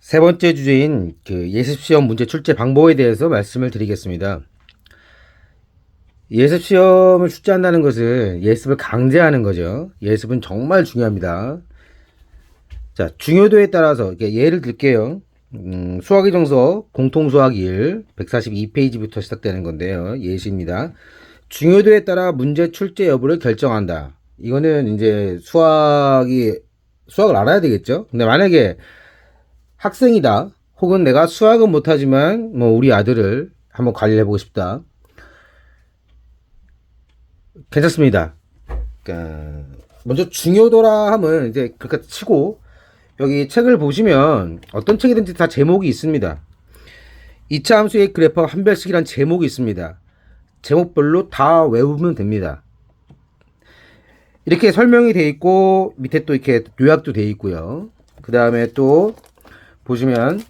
세 번째 주제인 그 예습시험 문제 출제 방법에 대해서 말씀을 드리겠습니다. 예습시험을 출제한다는 것은 예습을 강제하는 거죠. 예습은 정말 중요합니다. 자, 중요도에 따라서 예를 들게요. 음, 수학의 정서 공통수학 1 142페이지부터 시작되는 건데요. 예시입니다. 중요도에 따라 문제 출제 여부를 결정한다. 이거는 이제 수학이 수학을 알아야 되겠죠. 근데 만약에 학생이다. 혹은 내가 수학은 못하지만 뭐 우리 아들을 한번 관리해 보고 싶다. 괜찮습니다. 그러니까 먼저 중요도라 함은 이제 그렇게 치고 여기 책을 보시면 어떤 책이든지 다 제목이 있습니다. 2차 함수의 그래프 한별식이란 제목이 있습니다. 제목별로 다 외우면 됩니다. 이렇게 설명이 돼 있고 밑에 또 이렇게 요약도 돼 있고요. 그 다음에 또 보시면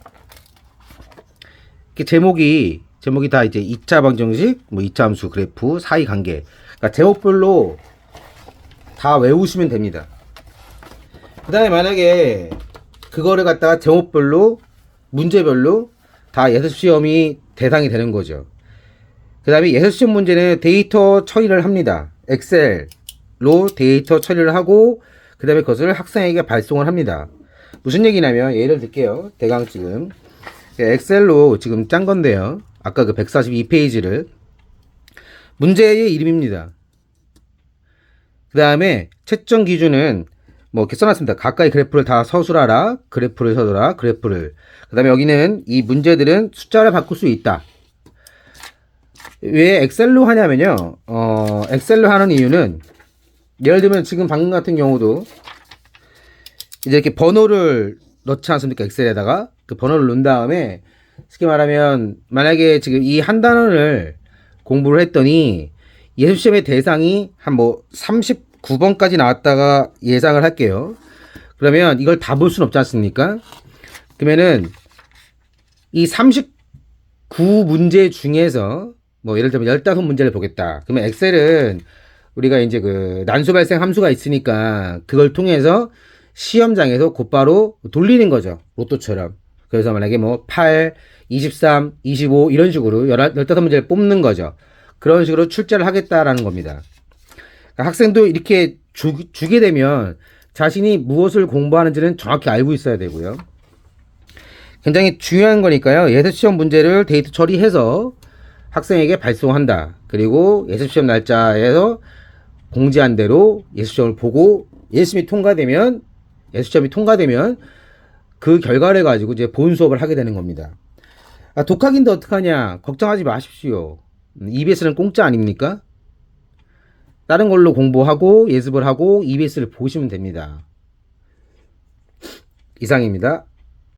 이렇게 제목이 제목이 다 이제 2차 방정식, 뭐 2차 함수 그래프, 사이 관계. 그러니까 제목별로 다 외우시면 됩니다. 그 다음에 만약에 그거를 갖다가 제목별로 문제별로 다 예습 시험이 대상이 되는 거죠. 그 다음에 예습 시험 문제는 데이터 처리를 합니다. 엑셀로 데이터 처리를 하고 그 다음에 그것을 학생에게 발송을 합니다. 무슨 얘기냐면 예를 들게요. 대강 지금 엑셀로 지금 짠 건데요. 아까 그 142페이지를 문제의 이름입니다. 그 다음에 채점 기준은 뭐 이렇게 써놨습니다. 가까이 그래프를 다 서술하라, 그래프를 서술하라, 그래프를. 그 다음에 여기는 이 문제들은 숫자를 바꿀 수 있다. 왜 엑셀로 하냐면요. 어, 엑셀로 하는 이유는 예를 들면 지금 방금 같은 경우도 이제 이렇게 번호를 넣지 않습니까? 엑셀에다가 그 번호를 넣은 다음에 쉽게 말하면 만약에 지금 이 한 단원을 공부를 했더니 예습시험의 대상이 한 뭐 39번까지 나왔다가 예상을 할게요. 그러면 이걸 다 볼 수는 없지 않습니까? 그러면은 이 39문제 중에서 뭐 예를 들면 15문제를 보겠다. 그러면 엑셀은 우리가 이제 그 난수 발생 함수가 있으니까 그걸 통해서 시험장에서 곧바로 돌리는 거죠. 로또처럼. 그래서 만약에 뭐 8, 23, 25 이런 식으로 15문제를 뽑는 거죠. 그런 식으로 출제를 하겠다라는 겁니다. 그러니까 학생도 이렇게 주, 주게 되면 자신이 무엇을 공부하는지는 정확히 알고 있어야 되고요. 굉장히 중요한 거니까요. 예습시험 문제를 데이터 처리해서 학생에게 발송한다. 그리고 예습시험 날짜에서 공지한 대로 예습시험을 보고 예습이 통과되면 예습시험이 통과되면 그 결과를 가지고 이제 본 수업을 하게 되는 겁니다. 아, 독학인데 어떡하냐? 걱정하지 마십시오. EBS는 공짜 아닙니까? 다른 걸로 공부하고 예습을 하고 EBS를 보시면 됩니다. 이상입니다.